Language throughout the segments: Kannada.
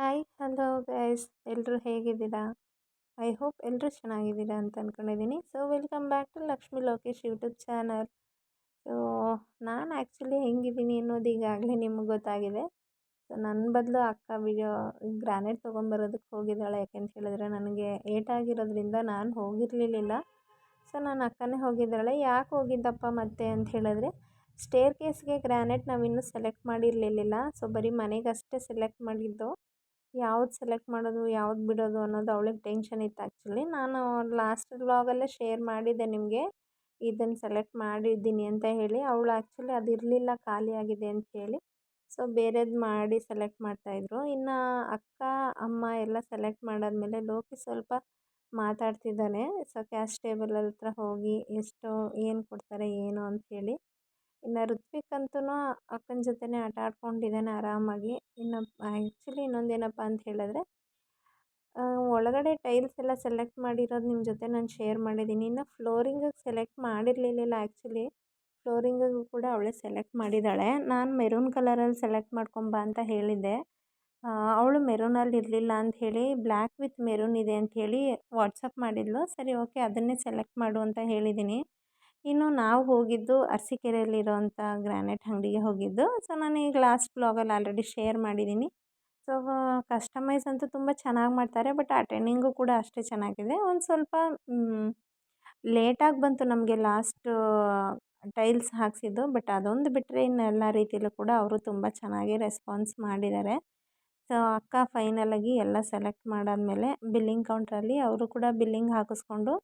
ಹಾಯ್ ಹಲೋ ಗೈಸ್ ಎಲ್ಲರೂ ಹೇಗಿದ್ದೀರಾ? ಐ ಹೋಪ್ ಎಲ್ಲರೂ ಚೆನ್ನಾಗಿದ್ದೀರಾ ಅಂತ ಅಂದ್ಕೊಂಡಿದ್ದೀನಿ so welcome back to Lakshmi Lokesh YouTube channel so ನಾನು ಆ್ಯಕ್ಚುಲಿ ಹೆಂಗಿದ್ದೀನಿ ಅನ್ನೋದು ಈಗಾಗಲೇ ನಿಮಗೆ ಗೊತ್ತಾಗಿದೆ. ಸೊ ನನ್ನ ಬದಲು ಅಕ್ಕ ವಿಡಿಯೋ ಗ್ರಾನೇಟ್ ತೊಗೊಂಬರೋದಕ್ಕೆ ಹೋಗಿದ್ದಾಳೆ. ಯಾಕೆಂತ ಹೇಳಿದ್ರೆ ನನಗೆ ಏಟಾಗಿರೋದ್ರಿಂದ ನಾನು ಹೋಗಿರಲಿಲ್ಲ ಸೊ ನನ್ನ ಅಕ್ಕನೇ ಹೋಗಿದ್ದಾಳೆ. ಯಾಕೆ ಹೋಗಿದ್ದಪ್ಪ ಮತ್ತೆ ಅಂತ ಹೇಳಿದ್ರೆ ಸ್ಟೇರ್ ಕೇಸ್ಗೆ ಗ್ರಾನೈಟ್ ನಾವಿನ್ನೂ ಸೆಲೆಕ್ಟ್ ಮಾಡಿರಲಿಲ್ಲ ಸೊ ಬರೀ ಮನೆಗಷ್ಟೇ ಸೆಲೆಕ್ಟ್ ಮಾಡಿದ್ದು. ಯಾವ್ದು ಸೆಲೆಕ್ಟ್ ಮಾಡೋದು, ಯಾವ್ದು ಬಿಡೋದು ಅನ್ನೋದು ಅವಳಿಗೆ ಟೆನ್ಷನ್ ಇತ್ತು ಆ್ಯಕ್ಚುಲಿ ನಾನು ಲಾಸ್ಟ್ ವ್ಲಾಗಲ್ಲೇ ಶೇರ್ ಮಾಡಿದ್ದೆ ನಿಮಗೆ. ಇದನ್ನು ಸೆಲೆಕ್ಟ್ ಮಾಡಿದ್ದೀನಿ ಅಂತ ಹೇಳಿ. ಅವಳು ಆ್ಯಕ್ಚುಲಿ ಅದು ಇರಲಿಲ್ಲ ಖಾಲಿಯಾಗಿದೆ ಅಂತ ಹೇಳಿ. ಸೊ ಬೇರೆದು ಮಾಡಿ ಸೆಲೆಕ್ಟ್ ಮಾಡ್ತಾಯಿದ್ರು ಇನ್ನು ಅಕ್ಕ, ಅಮ್ಮ ಎಲ್ಲ ಸೆಲೆಕ್ಟ್ ಮಾಡಾದ್ಮೇಲೆ ಲೋಕಿ ಸ್ವಲ್ಪ ಮಾತಾಡ್ತಿದ್ದಾನೆ. ಸೊ ಕ್ಯಾಶ್ ಟೇಬಲ್ ಹತ್ರ ಹೋಗಿ ಎಷ್ಟು, ಏನು ಕೊಡ್ತಾರೆ, ಏನು ಅಂಥೇಳಿ ಇನ್ನು ಋತ್ವಿಕ್ ಅಂತೂ ಅಕ್ಕನ ಜೊತೆನೇ ಆಟ ಆಡ್ಕೊಂಡಿದ್ದಾನೆ ಆರಾಮಾಗಿ. ಇನ್ನು ಆ್ಯಕ್ಚುಲಿ ಇನ್ನೊಂದೇನಪ್ಪ ಅಂತ ಹೇಳಿದ್ರೆ ಒಳಗಡೆ ಟೈಲ್ಸ್ ಎಲ್ಲ ಸೆಲೆಕ್ಟ್ ಮಾಡಿರೋದು ನಿಮ್ಮ ಜೊತೆ ನಾನು ಶೇರ್ ಮಾಡಿದ್ದೀನಿ. ಇನ್ನು ಫ್ಲೋರಿಂಗಿಗೆ ಸೆಲೆಕ್ಟ್ ಮಾಡಿರಲಿಲ್ಲ ಆ್ಯಕ್ಚುಲಿ ಫ್ಲೋರಿಂಗಿಗೂ ಕೂಡ ಅವಳೇ ಸೆಲೆಕ್ಟ್ ಮಾಡಿದ್ದಾಳೆ. ನಾನು ಮೆರೂನ್ ಕಲರಲ್ಲಿ ಸೆಲೆಕ್ಟ್ ಮಾಡ್ಕೊಂಬ ಅಂತ ಹೇಳಿದ್ದೆ. ಅವಳು ಮೆರೂನಲ್ಲಿ ಇರಲಿಲ್ಲ ಅಂತ ಹೇಳಿ ಬ್ಲ್ಯಾಕ್ ವಿತ್ ಮೆರೂನ್ ಇದೆ ಅಂತ ಹೇಳಿ ವಾಟ್ಸಪ್ ಮಾಡಿದ್ಲು. ಸರಿ ಓಕೆ ಅದನ್ನೇ ಸೆಲೆಕ್ಟ್ ಮಾಡು ಅಂತ ಹೇಳಿದ್ದೀನಿ. ಇನ್ನು ನಾವು ಹೋಗಿದ್ದು ಅರಸೀಕೆರೆಯಲ್ಲಿರೋಂಥ ಗ್ರಾನೈಟ್ ಅಂಗಡಿಗೆ ಹೋಗಿದ್ದು. ಸೊ, ನಾನು ಈಗ ಲಾಸ್ಟ್ ಬ್ಲಾಗಲ್ಲಿ ಆಲ್ರೆಡಿ ಶೇರ್ ಮಾಡಿದ್ದೀನಿ. ಸೊ ಕಸ್ಟಮೈಸ್ ಅಂತೂ ತುಂಬ ಚೆನ್ನಾಗಿ ಮಾಡ್ತಾರೆ, ಬಟ್ ಅಟೆಂಡಿಂಗು ಕೂಡ ಅಷ್ಟೇ ಚೆನ್ನಾಗಿದೆ. ಒಂದು ಸ್ವಲ್ಪ ಲೇಟಾಗಿ ಬಂತು ನಮಗೆ ಲಾಸ್ಟ್ ಟೈಲ್ಸ್ ಹಾಕಿಸಿದ್ದು, ಬಟ್ ಅದೊಂದು ಬಿಟ್ಟರೆ ಇನ್ನೆಲ್ಲ ರೀತಿಯಲ್ಲೂ ಕೂಡ ಅವರು ತುಂಬ ಚೆನ್ನಾಗಿ ರೆಸ್ಪಾನ್ಸ್ ಮಾಡಿದ್ದಾರೆ. ಸೊ, ಅಕ್ಕ ಫೈನಲಾಗಿ ಎಲ್ಲ ಸೆಲೆಕ್ಟ್ ಮಾಡಾದಮೇಲೆ ಬಿಲ್ಲಿಂಗ್ ಕೌಂಟ್ರಲ್ಲಿ ಅವರು ಕೂಡ ಬಿಲ್ಲಿಂಗ್ ಹಾಕಿಸ್ಕೊಂಡು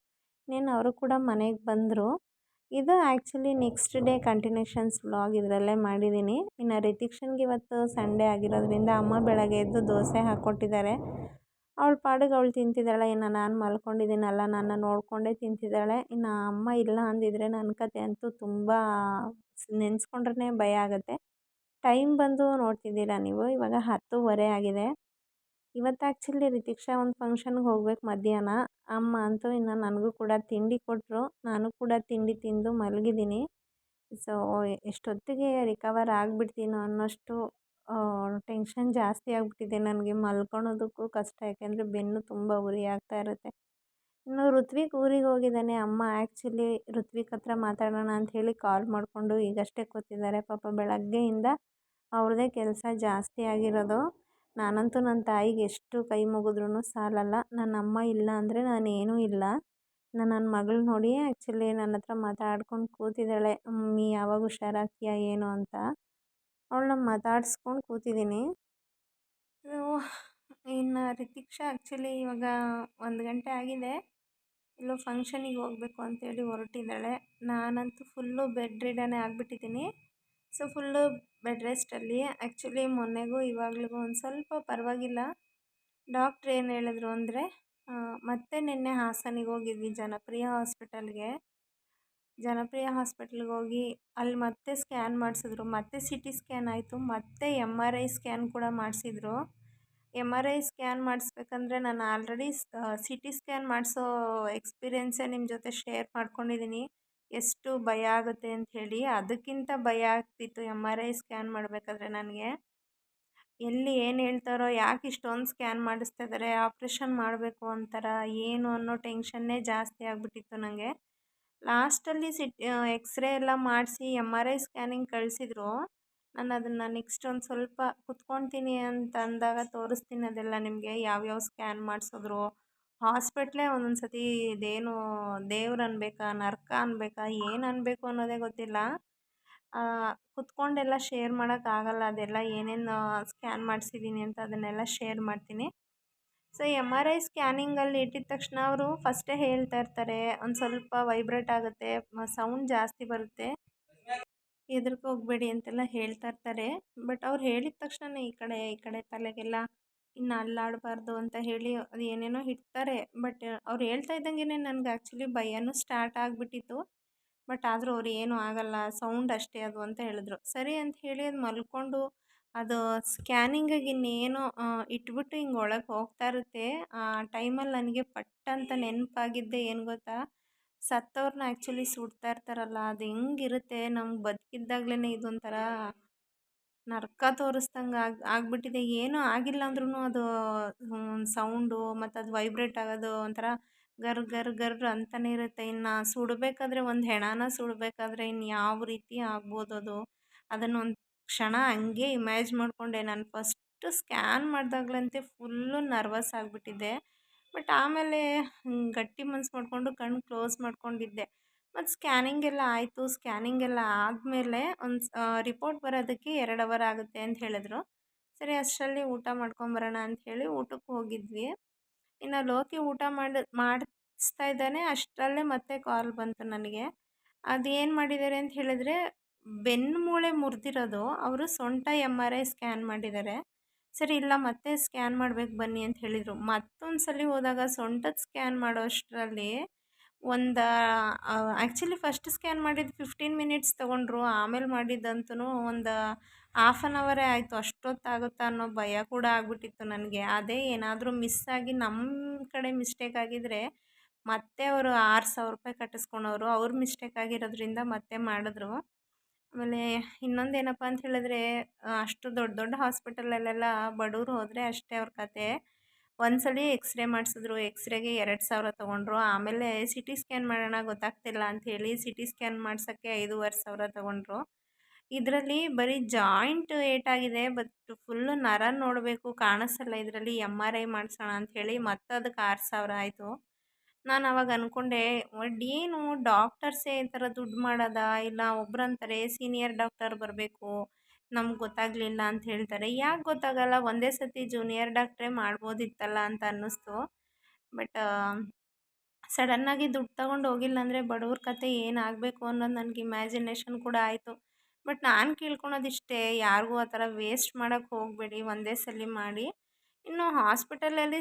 ಇನ್ನೇನು ಅವರು ಕೂಡ ಮನೆಗೆ ಬಂದರು. ಇದು actually next day continuations vlog ಇದರಲ್ಲೇ ಮಾಡಿದ್ದೀನಿ. ಇನ್ನು ರಿತಿಕ್ಷನ್ಗೆ ಇವತ್ತು ಸಂಡೇ ಆಗಿರೋದ್ರಿಂದ ಅಮ್ಮ ಬೆಳಗ್ಗೆ ಎದ್ದು ದೋಸೆ ಹಾಕ್ಕೊಟ್ಟಿದ್ದಾರೆ ಅವಳ ಪಾಡಿಗೆ ಅವಳು ತಿಂತಿದ್ದಾಳೆ. ಇನ್ನು ನಾನು ಮಲ್ಕೊಂಡಿದ್ದೀನಲ್ಲ, ನನ್ನ ನೋಡಿಕೊಂಡೇ ತಿಂತಿದ್ದಾಳೆ. ಇನ್ನು ಅಮ್ಮ ಇಲ್ಲ ಅಂದಿದ್ರೆ ನನ್ನ ಕತೆ ಅಂತೂ ತುಂಬ ನೆನೆಸ್ಕೊಂಡ್ರೆ ಭಯ ಆಗುತ್ತೆ. ಟೈಮ್ ಬಂದು ನೋಡ್ತಿದ್ದೀರಾ ನೀವು? ಇವಾಗ ಹತ್ತುವರೆ ಆಗಿದೆ. ಇವತ್ತು ಆ್ಯಕ್ಚುಲಿ ರಿತಿಕ್ಷಾ ಒಂದು ಫಂಕ್ಷನ್ಗೆ ಹೋಗ್ಬೇಕು ಮಧ್ಯಾಹ್ನ. ಅಮ್ಮ ಅಂತೂ ಇನ್ನು ನನಗೂ ಕೂಡ ತಿಂಡಿ ಕೊಟ್ಟರು ನಾನು ಕೂಡ ತಿಂಡಿ ತಿಂದು ಮಲಗಿದ್ದೀನಿ. ಸೊ ಎಷ್ಟೊತ್ತಿಗೆ ರಿಕವರ್ ಆಗಿಬಿಡ್ತೀನೋ ಅನ್ನೋಷ್ಟು ಟೆನ್ಷನ್ ಜಾಸ್ತಿ ಆಗಿಬಿಟ್ಟಿದೆ ನನಗೆ. ಮಲ್ಕೊಳೋದಕ್ಕೂ ಕಷ್ಟ. ಯಾಕೆಂದರೆ ಬೆನ್ನು ತುಂಬ ಉರಿ ಆಗ್ತಾ ಇರುತ್ತೆ. ಇನ್ನು ಋತ್ವಿಕ್ ಊರಿಗೆ ಹೋಗಿದ್ದಾನೆ. ಅಮ್ಮ ಆ್ಯಕ್ಚುಲಿ ಋತ್ವಿಕ್ ಹತ್ರ ಮಾತಾಡೋಣ ಹೇಳಿ ಕಾಲ್ ಮಾಡಿಕೊಂಡು ಈಗಷ್ಟೇ ಕೂತಿದ್ದಾರೆ. ಪಾಪ ಬೆಳಗ್ಗೆಯಿಂದ ಅವ್ರದ್ದೇ ಕೆಲಸ ಜಾಸ್ತಿ ಆಗಿರೋದು. ನಾನಂತೂ ನನ್ನ ತಾಯಿಗೆ ಎಷ್ಟು ಕೈ ಮುಗಿದ್ರೂ ಸಾಲಲ್ಲ. ನನ್ನ ಅಮ್ಮ ಇಲ್ಲ ಅಂದರೆ ನಾನೇನೂ ಇಲ್ಲ. ನಾನು ನನ್ನ ಮಗಳು ನೋಡಿ ಆ್ಯಕ್ಚುಲಿ ನನ್ನ ಹತ್ರ ಮಾತಾಡ್ಕೊಂಡು ಕೂತಿದ್ದಾಳೆ. ಮಮ್ಮಿ, ಯಾವಾಗ ಹುಷಾರಾಗ್ತೀಯ, ಏನು ಅಂತ? ಅವಳನ್ನ ಮಾತಾಡಿಸ್ಕೊಂಡು ಕೂತಿದ್ದೀನಿ. ಇನ್ನು ರಿತಿಕ್ಷಾ ಆ್ಯಕ್ಚುಲಿ ಇವಾಗ ಒಂದು ಗಂಟೆ ಆಗಿದೆ. ಇಲ್ಲೋ ಫಂಕ್ಷನಿಗೆ ಹೋಗಬೇಕು ಅಂತೇಳಿ ಹೊರಟಿದ್ದಾಳೆ. ನಾನಂತೂ ಫುಲ್ಲು ಬೆಡ್ ರಿಡನೇ ಆಗಿಬಿಟ್ಟಿದ್ದೀನಿ. ಸೊ, ಫುಲ್ಲು ಬೆಡ್ ರೆಸ್ಟಲ್ಲಿ. ಆ್ಯಕ್ಚುಲಿ ಮೊನ್ನೆಗೂ ಇವಾಗಲಿಗೂ ಒಂದು ಸ್ವಲ್ಪ ಪರವಾಗಿಲ್ಲ. ಡಾಕ್ಟ್ರ್ ಏನು ಹೇಳಿದ್ರು ಅಂದರೆ ಮತ್ತೆ ನಿನ್ನೆ ಹಾಸನಿಗೆ ಹೋಗಿದ್ವಿ ಜನಪ್ರಿಯ ಹಾಸ್ಪಿಟಲ್ಗೆ. ಜನಪ್ರಿಯ ಹಾಸ್ಪಿಟಲ್ಗೆ ಹೋಗಿ ಅಲ್ಲಿ ಮತ್ತೆ ಸ್ಕ್ಯಾನ್ ಮಾಡಿಸಿದ್ರು. ಮತ್ತೆ ಸಿ ಟಿ ಸ್ಕ್ಯಾನ್ ಆಯಿತು, ಮತ್ತೆ ಎಂ ಆರ್ ಐ ಸ್ಕ್ಯಾನ್ ಕೂಡ ಮಾಡಿಸಿದ್ರು. ಎಂ ಆರ್ ಐ ಸ್ಕ್ಯಾನ್ ಮಾಡಿಸ್ಬೇಕಂದ್ರೆ ನಾನು ಆಲ್ರೆಡಿ ಸಿ ಟಿ ಸ್ಕ್ಯಾನ್ ಮಾಡಿಸೋ ಎಕ್ಸ್ಪೀರಿಯೆನ್ಸೇ ನಿಮ್ಮ ಜೊತೆ ಶೇರ್ ಮಾಡ್ಕೊಂಡಿದ್ದೀನಿ ಎಷ್ಟು ಭಯ ಆಗುತ್ತೆ ಅಂತ ಹೇಳಿ ಅದಕ್ಕಿಂತ ಭಯ ಆಗ್ತಿತ್ತು ಎಂ ಆರ್ ಐ ಸ್ಕ್ಯಾನ್ ಮಾಡಬೇಕಾದ್ರೆ ನನಗೆ. ಎಲ್ಲಿ ಏನು ಹೇಳ್ತಾರೋ, ಯಾಕೆ ಇಷ್ಟೊಂದು ಸ್ಕ್ಯಾನ್ ಮಾಡಿಸ್ತಾ ಇದ್ದಾರೆ ಆಪ್ರೇಷನ್ ಮಾಡಬೇಕು ಅಂತಾರ, ಏನು ಅನ್ನೋ ಟೆನ್ಷನ್ನೇ ಜಾಸ್ತಿ ಆಗಿಬಿಟ್ಟಿತ್ತು ನನಗೆ ಲಾಸ್ಟಲ್ಲಿ ಸಿಟ್ ಎಕ್ಸ್ರೇ ಎಲ್ಲ ಮಾಡಿಸಿ ಎಂ ಆರ್ ಐ ಸ್ಕ್ಯಾನಿಂಗ್ ಕಳಿಸಿದ್ರು. ನಾನು ಅದನ್ನು ನೆಕ್ಸ್ಟ್ ಒಂದು ಸ್ವಲ್ಪ ಕುತ್ಕೊತೀನಿ ಅಂತ ಅಂದಾಗ ತೋರಿಸ್ತೀನಿ ಅದೆಲ್ಲ ನಿಮಗೆ, ಯಾವ್ಯಾವ ಸ್ಕ್ಯಾನ್ ಮಾಡಿಸಿದ್ರು. ಹಾಸ್ಪಿಟ್ಲೇ ಒಂದೊಂದು ಸತಿ ಇದೇನು ದೇವ್ರು ಅನ್ಬೇಕಾ, ನರಕ ಅನ್ಬೇಕಾ, ಏನು ಅನ್ಬೇಕು ಅನ್ನೋದೇ ಗೊತ್ತಿಲ್ಲ. ಕುತ್ಕೊಂಡೆಲ್ಲ ಶೇರ್ ಮಾಡೋಕ್ಕಾಗಲ್ಲ ಅದೆಲ್ಲ ಏನೇನು ಸ್ಕ್ಯಾನ್ ಮಾಡಿಸಿದ್ದೀನಿ ಅಂತ ಅದನ್ನೆಲ್ಲ ಶೇರ್ ಮಾಡ್ತೀನಿ. ಸೊ ಎಂ ಆರ್ ಐ ಸ್ಕ್ಯಾನಿಂಗಲ್ಲಿ ಇಟ್ಟಿದ ತಕ್ಷಣ ಅವರು ಫಸ್ಟೇ ಹೇಳ್ತಾ ಇರ್ತಾರೆ, ಒಂದು ಸ್ವಲ್ಪ ವೈಬ್ರೇಟ್ ಆಗುತ್ತೆ ಸೌಂಡ್ ಜಾಸ್ತಿ ಬರುತ್ತೆ ಹೆದರ್ಕೋಗ್ಬೇಡಿ ಅಂತೆಲ್ಲ ಹೇಳ್ತಾ ಇರ್ತಾರೆ. ಬಟ್ ಅವ್ರು ಹೇಳಿದ ತಕ್ಷಣ ಈ ಕಡೆ ಈ ಕಡೆ ತಲೆಗೆಲ್ಲ ಇನ್ನು ಅಲ್ಲಾಡಬಾರ್ದು ಅಂತ ಹೇಳಿ ಅದು ಏನೇನೋ ಇಡ್ತಾರೆ. ಬಟ್ ಅವ್ರು ಹೇಳ್ತಾ ಇದ್ದಂಗೆ ನನಗೆ ಆ್ಯಕ್ಚುಲಿ ಭಯನೂ ಸ್ಟಾರ್ಟ್ ಆಗಿಬಿಟ್ಟಿತ್ತು. ಬಟ್ ಆದರೂ ಅವ್ರು ಏನೂ ಆಗಲ್ಲ ಸೌಂಡ್ ಅಷ್ಟೇ ಅದು ಅಂತ ಹೇಳಿದ್ರು. ಸರಿ ಅಂತ ಹೇಳಿ ಅದು ಮಲ್ಕೊಂಡು ಅದು ಸ್ಕ್ಯಾನಿಂಗಾಗಿ ಇನ್ನೇನೋ ಇಟ್ಬಿಟ್ಟು ಹಿಂಗೆ ಒಳಗೆ ಹೋಗ್ತಾ ಇರುತ್ತೆ. ಆ ಟೈಮಲ್ಲಿ ನನಗೆ ಪಟ್ ಅಂತ ನೆನಪಾಗಿದ್ದೆ, ಏನು ಗೊತ್ತಾ? ಸತ್ತವ್ರನ್ನ ಆ್ಯಕ್ಚುಲಿ ಸುಡ್ತಾ ಇರ್ತಾರಲ್ಲ, ಅದು ಹೆಂಗಿರುತ್ತೆ? ನಮ್ಗೆ ಬದುಕಿದ್ದಾಗ್ಲೇ ಇದೊಂಥರ ನರಕ ತೋರಿಸ್ದಂಗೆ ಆಗಿ, ಆಗಿಬಿಟ್ಟಿದೆ. ಏನೂ ಆಗಿಲ್ಲ ಅಂದ್ರೂ ಅದು ಸೌಂಡು ಮತ್ತು ಅದು ವೈಬ್ರೇಟ್ ಆಗೋದು ಒಂಥರ ಗರ್ ಗರ್ ಗರ್ ಅಂತಲೇ ಇರುತ್ತೆ. ಇನ್ನು ಸುಡಬೇಕಾದ್ರೆ ಒಂದು ಹೆಣನ ಸುಡಬೇಕಾದ್ರೆ ಇನ್ನು ಯಾವ ರೀತಿ ಆಗ್ಬೋದು ಅದು? ಅದನ್ನು ಒಂದು ಕ್ಷಣ ಹಂಗೆ ಇಮ್ಯಾಜ್ ಮಾಡಿಕೊಂಡೆ. ನಾನು ಫಸ್ಟು ಸ್ಕ್ಯಾನ್ ಮಾಡಿದಾಗ್ಲಂತೆ ಫುಲ್ಲು ನರ್ವಸ್ ಆಗಿಬಿಟ್ಟಿದ್ದೆ. ಬಟ್ ಆಮೇಲೆ ಗಟ್ಟಿ ಮನ್ಸು ಮಾಡಿಕೊಂಡು ಕಣ್ಣು ಕ್ಲೋಸ್ ಮಾಡ್ಕೊಂಡಿದ್ದೆ. ಮತ್ತು ಸ್ಕ್ಯಾನಿಂಗ್ ಎಲ್ಲ ಆಯಿತು, ಸ್ಕ್ಯಾನಿಂಗ್ ಎಲ್ಲ ಆದಮೇಲೆ ಒಂದು ರಿಪೋರ್ಟ್ ಬರೋದಕ್ಕೆ ಎರಡು ಅವರ್ ಆಗುತ್ತೆ ಅಂತ ಹೇಳಿದ್ರು. ಸರಿ, ಅಷ್ಟರಲ್ಲಿ ಊಟ ಮಾಡ್ಕೊಂಬರೋಣ ಅಂಥೇಳಿ ಊಟಕ್ಕೆ ಹೋಗಿದ್ವಿ. ಇನ್ನು ಲೋಕಿ ಊಟ ಮಾಡಿ, ಮಾಡಿಸ್ತಾ ಇದ್ದಾನೆ, ಅಷ್ಟರಲ್ಲೇ ಮತ್ತೆ ಕಾಲ್ ಬಂತು ನನಗೆ. ಅದೇನು ಮಾಡಿದ್ದಾರೆ ಅಂತ ಹೇಳಿದ್ರೆ ಬೆನ್ನು ಮೂಳೆ ಮುರಿದಿರೋದು, ಅವರು ಸೊಂಟ ಎಂ ಆರ್ ಐ ಸ್ಕ್ಯಾನ್ ಮಾಡಿದ್ದಾರೆ ಸರಿ, ಇಲ್ಲ, ಮತ್ತೆ ಸ್ಕ್ಯಾನ್ ಮಾಡ್ಬೇಕು ಬನ್ನಿ ಅಂತ ಹೇಳಿದರು. ಮತ್ತೊಂದು ಸಲ ಹೋದಾಗ ಸೊಂಟದ ಸ್ಕ್ಯಾನ್ ಮಾಡೋ ಅಷ್ಟರಲ್ಲಿ ಒಂದು ಆ್ಯಕ್ಚುಲಿ ಫಸ್ಟ್ ಸ್ಕ್ಯಾನ್ ಮಾಡಿದ್ದು ಫಿಫ್ಟೀನ್ ಮಿನಿಟ್ಸ್ ತೊಗೊಂಡ್ರು, ಆಮೇಲೆ ಮಾಡಿದ್ದಂತೂ ಒಂದು ಹಾಫ್ ಆನ್ ಅವರೇ ಆಯಿತು, ಅಷ್ಟೊತ್ತಾಗುತ್ತಾ ಅನ್ನೋ ಭಯ ಕೂಡ ಆಗಿಬಿಟ್ಟಿತ್ತು ನನಗೆ. ಅದೇ ಏನಾದರೂ ಮಿಸ್ ಆಗಿ ನಮ್ಮ ಕಡೆ ಮಿಸ್ಟೇಕ್ ಆಗಿದ್ದರೆ ಮತ್ತೆ ಅವರು ಆರು ಸಾವಿರ ರೂಪಾಯಿ ಕಟ್ಟಿಸ್ಕೊಳೋರು, ಅವ್ರ ಮಿಸ್ಟೇಕ್ ಆಗಿರೋದ್ರಿಂದ ಮತ್ತೆ ಮಾಡಿದ್ರು. ಆಮೇಲೆ ಇನ್ನೊಂದು ಏನಪ್ಪ ಅಂತ ಹೇಳಿದ್ರೆ, ಅಷ್ಟು ದೊಡ್ಡ ದೊಡ್ಡ ಹಾಸ್ಪಿಟಲಲ್ಲೆಲ್ಲ ಬಡವರು ಹೋದರೆ ಅಷ್ಟೇ ಅವ್ರ ಕತೆ. ಒಂದು ಸಲ ಎಕ್ಸ್ರೇ ಮಾಡಿಸಿದ್ರು ಎಕ್ಸ್ರೇಗೆ ಎರಡು ಸಾವಿರ ತೊಗೊಂಡ್ರು. ಆಮೇಲೆ ಸಿ ಟಿ ಸ್ಕ್ಯಾನ್ ಮಾಡೋಣ ಗೊತ್ತಾಗ್ತಿಲ್ಲ ಅಂಥೇಳಿ ಸಿ ಟಿ ಸ್ಕ್ಯಾನ್ ಮಾಡ್ಸೋಕ್ಕೆ ಐದೂವರೆ ಸಾವಿರ ತೊಗೊಂಡ್ರು. ಇದರಲ್ಲಿ ಬರೀ ಜಾಯಿಂಟ್ ಏಟಾಗಿದೆ ಬಟ್ ಫುಲ್ಲು ನರ ನೋಡಬೇಕು, ಕಾಣಿಸಲ್ಲ ಇದರಲ್ಲಿ ಎಂ ಆರ್ ಐ ಮಾಡಿಸೋಣ ಅಂಥೇಳಿ ಮತ್ತೆ ಅದಕ್ಕೆ ಆರು ಸಾವಿರ ಆಯಿತು. ನಾನು ಅವಾಗ ಅಂದ್ಕೊಂಡೆ ಏನು ಡಾಕ್ಟರ್ಸೇ ಈ ಥರ ದುಡ್ಡು ಮಾಡೋದಾ? ಇಲ್ಲ ಒಬ್ರು ಅಂತಾರೆ ಸೀನಿಯರ್ ಡಾಕ್ಟರ್ ಬರಬೇಕು. ನಮ್ಗೆ ಗೊತ್ತಾಗಲಿಲ್ಲ ಅಂತ ಹೇಳ್ತಾರೆ. ಯಾಕೆ ಗೊತ್ತಾಗಲ್ಲ? ಒಂದೇ ಸತಿ ಜೂನಿಯರ್ ಡಾಕ್ಟ್ರೇ ಮಾಡ್ಬೋದಿತ್ತಲ್ಲ ಅಂತ ಅನ್ನಿಸ್ತು. ಬಟ್ ಸಡನ್ನಾಗಿ ದುಡ್ಡು ತಗೊಂಡು ಹೋಗಿಲ್ಲ ಅಂದರೆ ಬಡವ್ರ ಕತೆ ಏನಾಗಬೇಕು ಅನ್ನೋದು ನನಗೆ ಇಮ್ಯಾಜಿನೇಷನ್ ಕೂಡ ಆಯಿತು. ಬಟ್ ನಾನು ಕೇಳ್ಕೊಳೋದಿಷ್ಟೇ ಯಾರಿಗೂ ಆ ಥರ ವೇಸ್ಟ್ ಮಾಡೋಕ್ಕೆ ಹೋಗಬೇಡಿ, ಒಂದೇ ಸಲ ಮಾಡಿ. ಇನ್ನು ಹಾಸ್ಪಿಟಲಲ್ಲಿ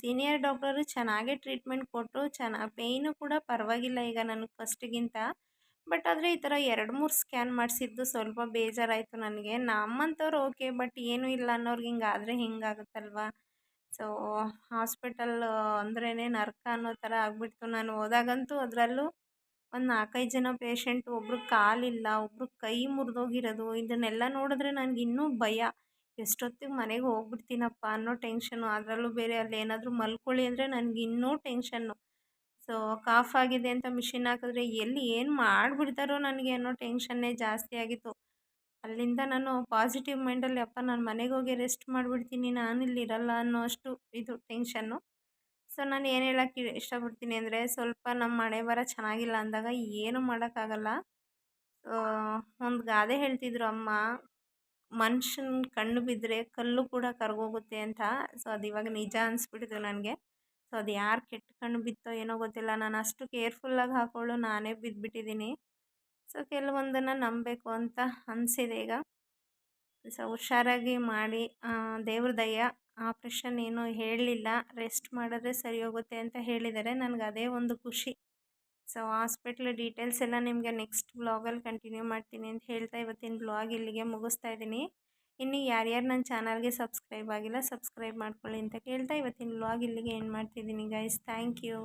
ಸೀನಿಯರ್ ಡಾಕ್ಟರು ಚೆನ್ನಾಗೇ ಟ್ರೀಟ್ಮೆಂಟ್ ಕೊಟ್ಟರು ಚೆನ್ನಾಗಿ ಪೇಯ್ನು ಕೂಡ ಪರವಾಗಿಲ್ಲ ಈಗ ನನಗೆ ಫಸ್ಟಿಗಿಂತ ಬಟ್ ಆದರೆ ಈ ಥರ ಎರಡು ಮೂರು ಸ್ಕ್ಯಾನ್ ಮಾಡಿಸಿದ್ದು ಸ್ವಲ್ಪ ಬೇಜಾರಾಯಿತು ನನಗೆ. ನಮ್ಮಂಥವ್ರು ಓಕೆ, ಬಟ್ ಏನೂ ಇಲ್ಲ ಅನ್ನೋರ್ಗೆ ಹಿಂಗಾದರೆ ಹಿಂಗಾಗುತ್ತಲ್ವಾ ಸೊ, ಹಾಸ್ಪಿಟಲ್ ಅಂದ್ರೇ ನರ್ಕ ಅನ್ನೋ ಥರ ಆಗಿಬಿಡ್ತು. ನಾನು ಹೋದಾಗಂತೂ ಅದರಲ್ಲೂ ಒಂದು ನಾಲ್ಕೈದು ಜನ ಪೇಷಂಟ್, ಒಬ್ರು ಕಾಲಿಲ್ಲ, ಒಬ್ರು ಕೈ ಮುರಿದೋಗಿರೋದು, ಇದನ್ನೆಲ್ಲ ನೋಡಿದ್ರೆ ನನಗೆ ಇನ್ನೂ ಭಯ. ಎಷ್ಟೊತ್ತಿಗೆ ಮನೆಗೆ ಹೋಗ್ಬಿಡ್ತೀನಪ್ಪ ಅನ್ನೋ ಟೆನ್ಷನು. ಅದರಲ್ಲೂ ಬೇರೆ ಅಲ್ಲಿ ಏನಾದರೂ ಮಲ್ಕೊಳ್ಳಿ ಅಂದರೆ ನನಗೆ ಇನ್ನೂ ಟೆನ್ಷನ್ನು. ಸೊ ಕಾಫ್ ಆಗಿದೆ ಅಂತ ಮಿಷಿನ್ ಹಾಕಿದ್ರೆ ಎಲ್ಲಿ ಏನು ಮಾಡಿಬಿಡ್ತಾರೋ ನನಗೆ ಅನ್ನೋ ಟೆನ್ಷನ್ನೇ ಜಾಸ್ತಿ ಆಗಿತ್ತು. ಅಲ್ಲಿಂದ ನಾನು ಪಾಸಿಟಿವ್ ಮೈಂಡಲ್ಲಿ ಅಪ್ಪ, ನಾನು ಮನೆಗೆ ಹೋಗಿ ರೆಸ್ಟ್ ಮಾಡಿಬಿಡ್ತೀನಿ, ನಾನು ಇಲ್ಲಿ ಇರಲ್ಲ ಅನ್ನೋ ಅಷ್ಟು ಇದು ಟೆನ್ಷನ್ನು ಸೊ ನಾನು ಏನು ಹೇಳೋಕ್ಕೆ ಇಷ್ಟಪಡ್ತೀನಿ ಅಂದರೆ ಸ್ವಲ್ಪ ನಮ್ಮ ಮಳೆ ಬರ ಚೆನ್ನಾಗಿಲ್ಲ ಅಂದಾಗ ಏನು ಮಾಡೋಕ್ಕಾಗಲ್ಲ. ಒಂದು ಗಾದೆ ಹೇಳ್ತಿದ್ರು, ಅಮ್ಮ ಮನುಷ್ಯನ ಕಣ್ಣು ಬಿದ್ದರೆ ಕಲ್ಲು ಕೂಡ ಕರ್ಗೋಗುತ್ತೆ ಅಂತ. ಸೊ ಅದು ಇವಾಗ ನಿಜ ಅನಿಸ್ಬಿಡ್ತು ನನಗೆ. ಸೊ, ಅದು ಯಾರು ಕೆಟ್ಟ ಬಿತ್ತೋ ಏನೋ ಗೊತ್ತಿಲ್ಲ. ನಾನು ಅಷ್ಟು ಕೇರ್ಫುಲ್ಲಾಗಿ ಹಾಕೊಳ್ಳೋ ನಾನೇ ಬಿದ್ದುಬಿಟ್ಟಿದ್ದೀನಿ ಸೊ, ಕೆಲವೊಂದನ್ನು ನಂಬಬೇಕು ಅಂತ ಅನಿಸಿದೆ ಈಗ. ಸೊ, ಹುಷಾರಾಗಿ ಮಾಡಿ ದೇವ್ರ ದಯ, ಆಪ್ರೇಷನ್ ಏನೂ ಹೇಳಲಿಲ್ಲ. ರೆಸ್ಟ್ ಮಾಡಿದ್ರೆ ಸರಿ ಹೋಗುತ್ತೆ ಅಂತ ಹೇಳಿದ್ದಾರೆ. ನನಗೆ ಅದೇ ಒಂದು ಖುಷಿ. ಸೊ, ಹಾಸ್ಪಿಟ್ಲ್ ಡೀಟೇಲ್ಸ್ ಎಲ್ಲ ನಿಮಗೆ ನೆಕ್ಸ್ಟ್ ಬ್ಲಾಗಲ್ಲಿ ಕಂಟಿನ್ಯೂ ಮಾಡ್ತೀನಿ ಅಂತ ಹೇಳ್ತಾ ಇವತ್ತಿನ ಬ್ಲಾಗ್ ಇಲ್ಲಿಗೆ ಮುಗಿಸ್ತಾ ಇದ್ದೀನಿ. ಇನ್ನು ಯಾರ್ಯಾರು ನನ್ನ ಚಾನಲ್ಗೆ ಸಬ್ಸ್ಕ್ರೈಬ್ ಆಗಿಲ್ಲ ಸಬ್ಸ್ಕ್ರೈಬ್ ಮಾಡ್ಕೊಳ್ಳಿ ಅಂತ ಕೇಳ್ತಾ ಇವತ್ತಿನ ವ್ಲಾಗ್ ಇಲ್ಲಿಗೆ ಏನು ಮಾಡ್ತಿದ್ದೀನಿ ಗೈಸ್ ಥ್ಯಾಂಕ್ ಯು